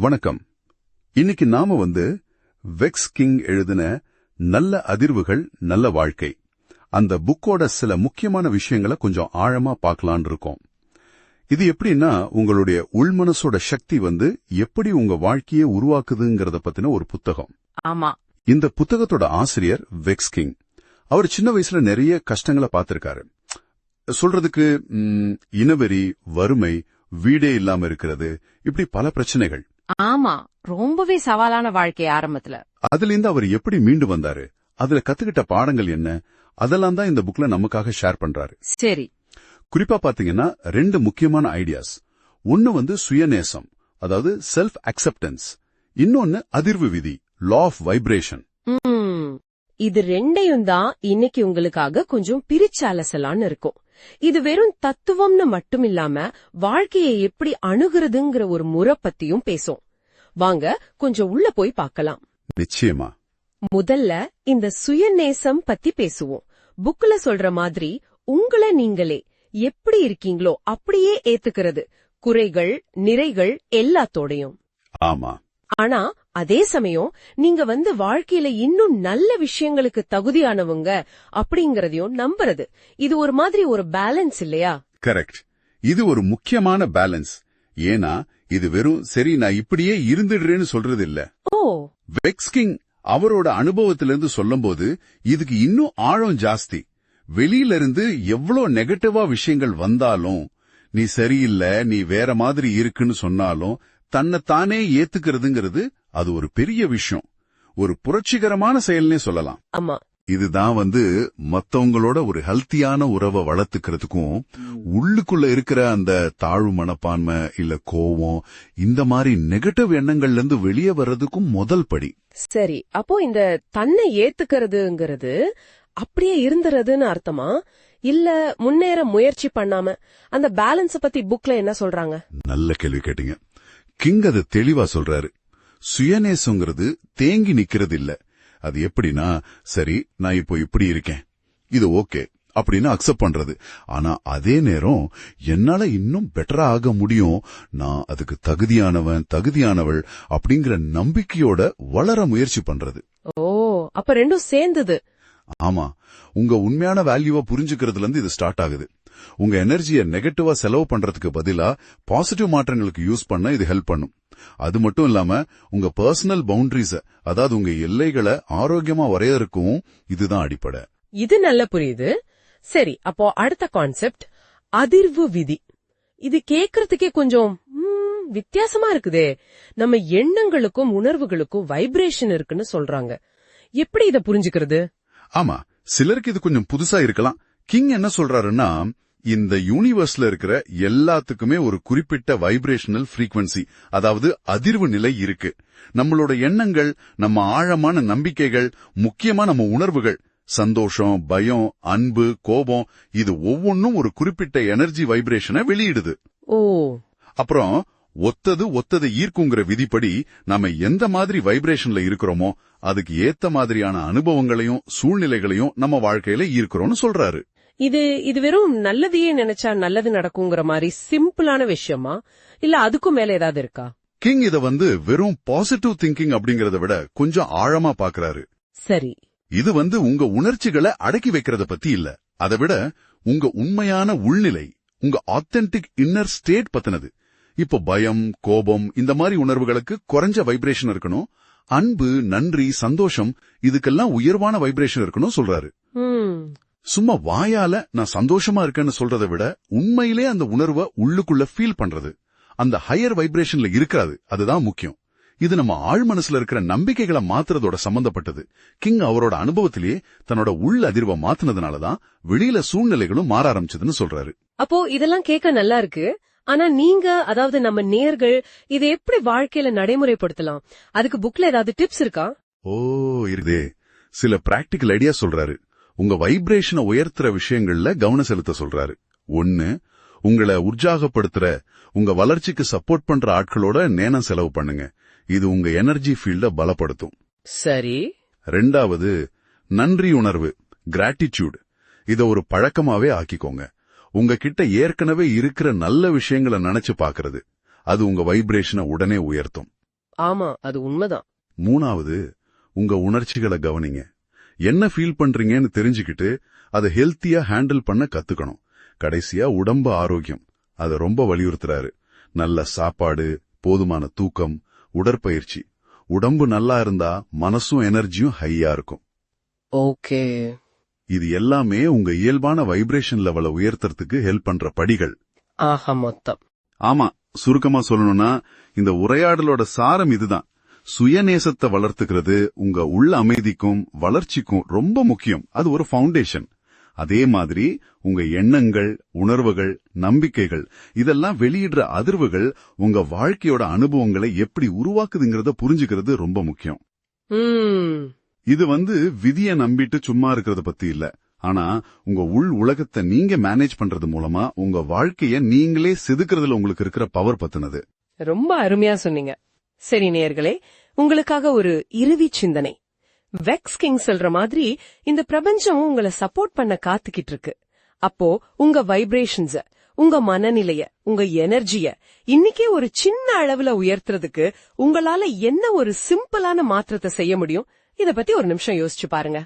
வணக்கம். இன்னைக்கு நாம வந்து வெக்ஸ் கிங் எழுதின நல்ல அதிர்வுகள் நல்ல வாழ்க்கை. அந்த புக்கோட சில முக்கியமான விஷயங்களை கொஞ்சம் ஆழமா பார்க்கலான்னு இருக்கோம். இது எப்படின்னா உங்களுடைய உள்மனசோட சக்தி வந்து எப்படி உங்க வாழ்க்கையை உருவாக்குதுங்கிறத பத்தின ஒரு புத்தகம். ஆமா. இந்த புத்தகத்தோட ஆசிரியர் வெக்ஸ் கிங். அவர் சின்ன வயசுல நிறைய கஷ்டங்களை பார்த்திருக்காரு. சொல்றதுக்கு இனவெறி வறுமை வீடே இல்லாம இருக்கிறது இப்படி பல பிரச்சனைகள். ஆமா ரொம்பவே சவாலான வாழ்க்கை ஆரம்பத்துல. அதிலிருந்து அவர் எப்படி மீண்டு வந்தாரு? அதுல கத்துக்கிட்ட பாடங்கள் என்ன? அதெல்லாம் தான் இந்த புக்ல நமக்காக ஷேர் பண்றாரு. சரி. குறிப்பா பாத்தீங்கன்னா ரெண்டு முக்கியமான ஐடியாஸ் ஒன்னு வந்து சுயநேசம் அதாவது செல்ஃப் அக்செப்டன்ஸ் இன்னொன்னு அதிர்வு விதி லா ஆஃப் வைப்ரேஷன் இது ரெண்டையும் தான் இன்னைக்கு உங்களுக்காக கொஞ்சம் பிரிச்சு அலசலான்னு இருக்கும். இது வெறும் தத்துவம்னு மட்டும் இல்லாம வாழ்க்கையை எப்படி அணுகுறதுங்கிற ஒரு முறை பத்தியும் பேசும். வாங்க கொஞ்சம் உள்ள போய் பார்க்கலாம். நிச்சயமா. முதல்ல இந்த சுயநேசம் பத்தி பேசுவோம். புக்ல சொல்ற மாதிரி உங்களை நீங்களே எப்படி இருக்கீங்களோ அப்படியே ஏத்துக்கிறது. குறைகள் நிறைகள் எல்லாத்தோடையும். ஆமா. ஆனா அதே சமயம் நீங்க வந்து வாழ்க்கையில இன்னும் நல்ல விஷயங்களுக்கு தகுதியானவங்க அப்படிங்கறதையும் நம்புறது. இது ஒரு மாதிரி ஒரு பேலன்ஸ் இல்லையா? கரெக்ட் இது ஒரு முக்கியமான பேலன்ஸ். ஏன்னா இது வெறும் சரி நான் இப்படியே இருந்துடுறேன்னு சொல்றது இல்ல ஓ வெக்ஸ்கிங் அவரோட அனுபவத்திலிருந்து சொல்லும்போது இதுக்கு இன்னும் ஆழம் ஜாஸ்தி. வெளியில இருந்து எவ்வளோ நெகட்டிவா விஷயங்கள் வந்தாலும் நீ சரியில்லை நீ வேற மாதிரி இருக்குன்னு சொன்னாலும் தன்னை தானே ஏத்துக்கிறதுங்கிறது அது ஒரு பெரிய விஷயம். ஒரு புரட்சிகரமான செயல்னே சொல்லலாம். ஆமா. இதுதான் வந்து மத்தவங்களோட ஒரு ஹெல்த்தியான உறவை வளர்த்துக்கிறதுக்கும் உள்ளுக்குள்ள இருக்கிற அந்த தாழ்வு மனப்பான்மை இல்ல கோவம் இந்த மாதிரி நெகட்டிவ் எண்ணங்கள்ல இருந்து வெளியே வர்றதுக்கும் முதல் படி. சரி அப்போ இந்த தன்னை ஏத்துக்கிறதுங்கிறது அப்படியே இருந்துறதுன்னு அர்த்தமா? இல்ல முன்னேற முயற்சி பண்ணாம அந்த பேலன்ஸ பத்தி புக்ல என்ன சொல்றாங்க? நல்ல கேள்வி கேட்டீங்க. கிங் அது தெளிவா சொல்றாரு. சுயநேசங்கிறது தேங்கி நிக்கிறது இல்ல அது எப்படின்னா சரி நான் இப்போ இப்படி இருக்கேன். இது ஓகே அப்படின்னு அக்செப்ட் பண்றது. ஆனா அதே நேரம் என்னால இன்னும் பெட்டரா ஆக முடியும். நான் அதுக்கு தகுதியானவன் தகுதியானவள் அப்படிங்கிற நம்பிக்கையோட வளர முயற்சி பண்றது. ஓ அப்ப ரெண்டும் சேர்ந்தது. ஆமா உங்க உண்மையான வேல்யூவை புரிஞ்சுக்கிறதுல இருந்து இது ஸ்டார்ட் ஆகுது. உங்க எனர்ஜியை நெகட்டிவா செலவு பண்றதுக்கு பதிலா பாசிட்டிவ் மாற்றங்களுக்கு யூஸ் பண்ண இது ஹெல்ப் பண்ணும். அது மட்டும் இல்லாம உங்க பர்சனல் பவுண்டரிஸ அதாவது உங்க எல்லைகளை ஆரோக்கியமா வரையறதுக்கும் இதுதான் அடிப்படை. இது நல்ல புரியுது. சரி அப்போ அடுத்த கான்செப்ட் அதிர்வு விதி. இது கேக்குறதுக்கே கொஞ்சம் வித்தியாசமா இருக்குதே. நம்ம எண்ணங்களுக்கும் உணர்வுகளுக்கும் வைப்ரேஷன் இருக்குன்னு சொல்றாங்க. எப்படி இத புரிஞ்சுக்கிறது? ஆமா சிலருக்கு இது கொஞ்சம் புதுசா இருக்கலாம். கிங் என்ன சொல்றாருன்னா இந்த யூனிவர்ஸ்ல இருக்கிற எல்லாத்துக்குமே ஒரு குறிப்பிட்ட வைப்ரேஷனல் frequency அதாவது அதிர்வு நிலை இருக்கு. நம்மளோட எண்ணங்கள் நம்ம ஆழமான நம்பிக்கைகள் முக்கியமா நம்ம உணர்வுகள் சந்தோஷம் பயம் அன்பு கோபம் இது ஒவ்வொன்னும் ஒரு குறிப்பிட்ட எனர்ஜி வைப்ரேஷனை வெளியிடுது. ஓ. அப்புறம் ஒத்தது ஒத்தது ஈர்க்குங்கிற விதிப்படி நாம எந்த மாதிரி வைப்ரேஷன்ல இருக்கிறோமோ அதுக்கு ஏத்த மாதிரியான அனுபவங்களையும் சூழ்நிலைகளையும் நம்ம வாழ்க்கையில ஈர்க்கிறோம்னு சொல்றாரு. இது இது வெறும் நல்லதையே நினைச்சா நல்லது நடக்குங்கிற மாதிரி சிம்பிளான விஷயமா? இல்ல அதுக்கும் மேல ஏதாவது இருக்கா? கிங் இத வந்து வெறும் பாசிட்டிவ் திங்கிங் அப்படிங்கறத விட கொஞ்சம் ஆழமா பாக்குறாரு. சரி. இது வந்து உங்க உணர்ச்சிகளை அடக்கி வைக்கிறத பத்தி இல்ல. அதை விட உங்க உண்மையான உள்நிலை உங்க ஆத்தென்டிக் இன்னர் ஸ்டேட் பத்தினது. இப்போ பயம் கோபம் இந்த மாதிரி உணர்வுகளுக்கு குறைஞ்ச வைப்ரேஷன் இருக்கணும். அன்பு நன்றி சந்தோஷம் இதுக்கெல்லாம் உயர்வான வைப்ரேஷன் இருக்கணும் சொல்றாரு. சும்மா வாயால நான் சந்தோஷமா இருக்கேன்னு சொல்றதை விட உண்மையிலே அந்த உணர்வை உள்ளுக்குள்ள ஃபீல் பண்றது. அந்த ஹையர் வைப்ரேஷன்ல இருக்காது. அதுதான் முக்கியம். இது நம்ம ஆழ் மனசுல இருக்கிற நம்பிக்கைகளை மாத்துறதோட சம்பந்தப்பட்டது. கிங் அவரோட அனுபவத்திலேயே தன்னோட உள் அதிர்வை மாத்துனதுனாலதான் வெளியில சூழ்நிலைகளும் மாற ஆரம்பிச்சதுன்னு சொல்றாரு. அப்போ இதெல்லாம் கேட்க நல்லா இருக்கு. ஆனா நீங்க அதாவது நம்ம நேர்கள் இதை எப்படி வாழ்க்கையில நடைமுறைப்படுத்தலாம்? அதுக்கு புக்ல ஏதாவது டிப்ஸ் இருக்கா? ஓ இருக்குதே. சில பிராக்டிக்கல் ஐடியா சொல்றாரு. உங்க வைப்ரேஷனை உயர்த்துற விஷயங்கள்ல கவனம் செலுத்த சொல்றாரு. ஒன்னு உங்களை உற்சாகப்படுத்துற உங்க வளர்ச்சிக்கு சப்போர்ட் பண்ற ஆட்களோட நேரம் செலவு பண்ணுங்க. இது உங்க எனர்ஜி ஃபீல்ட பலப்படுத்தும். சரி. ரெண்டாவது நன்றி உணர்வு கிராட்டிடியூட் இத ஒரு பழக்கமாவே ஆக்கிக்கோங்க. உங்ககிட்ட ஏற்கனவே இருக்கிற நல்ல விஷயங்களை நினைச்சு பார்க்கிறது அது உங்க வைப்ரேஷனை உடனே உயர்த்தும். ஆமா அது உண்மைதான். மூணாவது உங்க உணர்ச்சிகளை கவனிங்க. என்ன ஃபீல் பண்றீங்கன்னு தெரிஞ்சுக்கிட்டு அதை ஹெல்த்தியா ஹேண்டில் பண்ண கத்துக்கணும். கடைசியா உடம்பு ஆரோக்கியம். அதை ரொம்ப வலியுறுத்துறாரு. நல்ல சாப்பாடு போதுமான தூக்கம் உடற்பயிற்சி. உடம்பு நல்லா இருந்தா மனசும் எனர்ஜியும் ஹையா இருக்கும். ஓகே இது எல்லாமே உங்க இயல்பான வைப்ரேஷன் லெவலை உயர்த்துறதுக்கு ஹெல்ப் பண்ற படிகள். ஆஹா மொத்தம். ஆமா சுருக்கமா சொல்லணும்னா இந்த உரையாடலோட சாரம் இதுதான். சுயநேசத்தை வளர்த்துக்கிறது உங்க உள்ள அமைதிக்கும் வளர்ச்சிக்கும் ரொம்ப முக்கியம். அது ஒரு ஃபவுண்டேஷன் அதே மாதிரி உங்க எண்ணங்கள் உணர்வுகள் நம்பிக்கைகள் இதெல்லாம் வெளியிடுற அதிர்வுகள் உங்க வாழ்க்கையோட அனுபவங்களை எப்படி உருவாக்குதுங்கிறத புரிஞ்சுக்கிறது ரொம்ப முக்கியம். இது வந்து விதிய நம்பிட்டு சும்மா இருக்கிறத பத்தி இல்ல. ஆனா உங்க உள் உலகத்தை நீங்க மேனேஜ் பண்றது மூலமா உங்க வாழ்க்கைய நீங்களே செதுக்குறதுல உங்களுக்கு இருக்கிற பவர் பத்தினது. ரொம்ப அருமையா சொன்னீங்க. சரி நேயர்களே உங்களுக்காக ஒரு இறுதி சிந்தனை. வெக்ஸ் கிங் சொல்ற மாதிரி இந்த பிரபஞ்சம் உங்களை சப்போர்ட் பண்ண காத்துக்கிட்டு இருக்கு. அப்போ உங்க வைப்ரேஷன்ஸ உங்க மனநிலைய உங்க எனர்ஜிய இன்னைக்கே ஒரு சின்ன அளவுல உயர்த்துறதுக்கு உங்களால என்ன ஒரு சிம்பிளான மாற்றத்தை செய்ய முடியும்? இத பத்தி ஒரு நிமிஷம் யோசிச்சு பாருங்க.